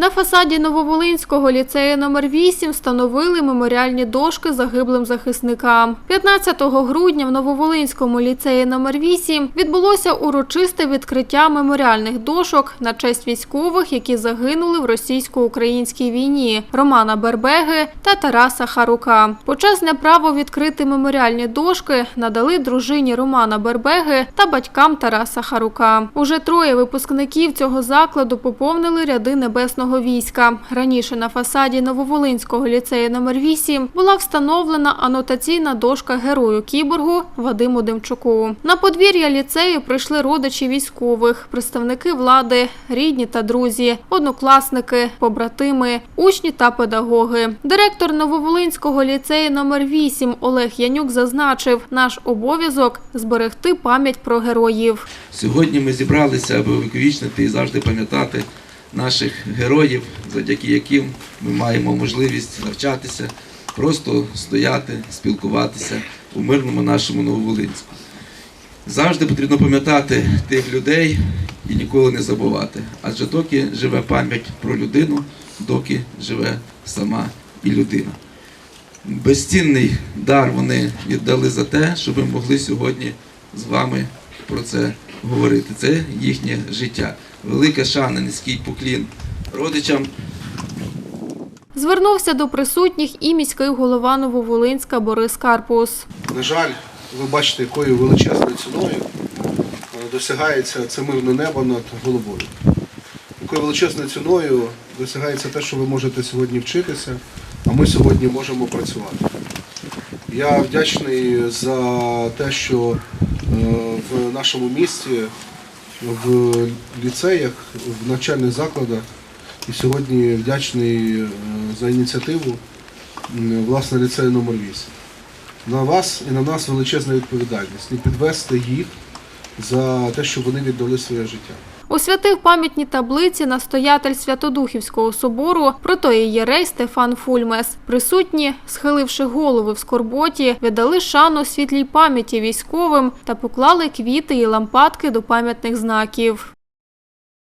На фасаді Нововолинського ліцею номер 8 встановили меморіальні дошки загиблим захисникам. 15 грудня в Нововолинському ліцеї номер 8 відбулося урочисте відкриття меморіальних дошок на честь військових, які загинули в російсько-українській війні Романа Бербеги та Тараса Харука. Почесне право відкрити меморіальні дошки надали дружині Романа Бербеги та батькам Тараса Харука. Уже троє випускників цього закладу поповнили ряди небесного війська. Раніше на фасаді Нововолинського ліцею номер 8 була встановлена анотаційна дошка герою кіборгу Вадиму Демчуку. На подвір'я ліцею прийшли родичі військових, представники влади, рідні та друзі, однокласники, побратими, учні та педагоги. Директор Нововолинського ліцею номер 8 Олег Янюк зазначив, наш обов'язок зберегти пам'ять про героїв. Сьогодні ми зібралися, аби увіковічнити і завжди пам'ятати наших героїв, завдяки яким ми маємо можливість навчатися, просто стояти, спілкуватися у мирному нашому Нововолинську. Завжди потрібно пам'ятати тих людей і ніколи не забувати. Адже доки живе пам'ять про людину, доки живе сама і людина. Безцінний дар вони віддали за те, щоб ми могли сьогодні з вами про це говорити. Це їхнє життя. Велика шана, низький поклін родичам. Звернувся до присутніх і міський голова Нововолинська Борис Карпус. На жаль, ви бачите, якою величезною ціною е, досягається це мирне небо над головою. Якою величезною ціною досягається те, що ви можете сьогодні вчитися, а ми сьогодні можемо працювати. Я вдячний за те, що в нашому місті, в ліцеях, в навчальних закладах, і сьогодні вдячний е, за ініціативу власне ліцею номер 8 на вас і на нас величезна відповідальність. І підвести їх за те, що вони віддали своє життя. Освятив пам'ятні таблиці настоятель Святодухівського собору протоієрей Стефан Фульмес. Присутні, схиливши голови в скорботі, віддали шану світлій пам'яті військовим та поклали квіти і лампадки до пам'ятних знаків.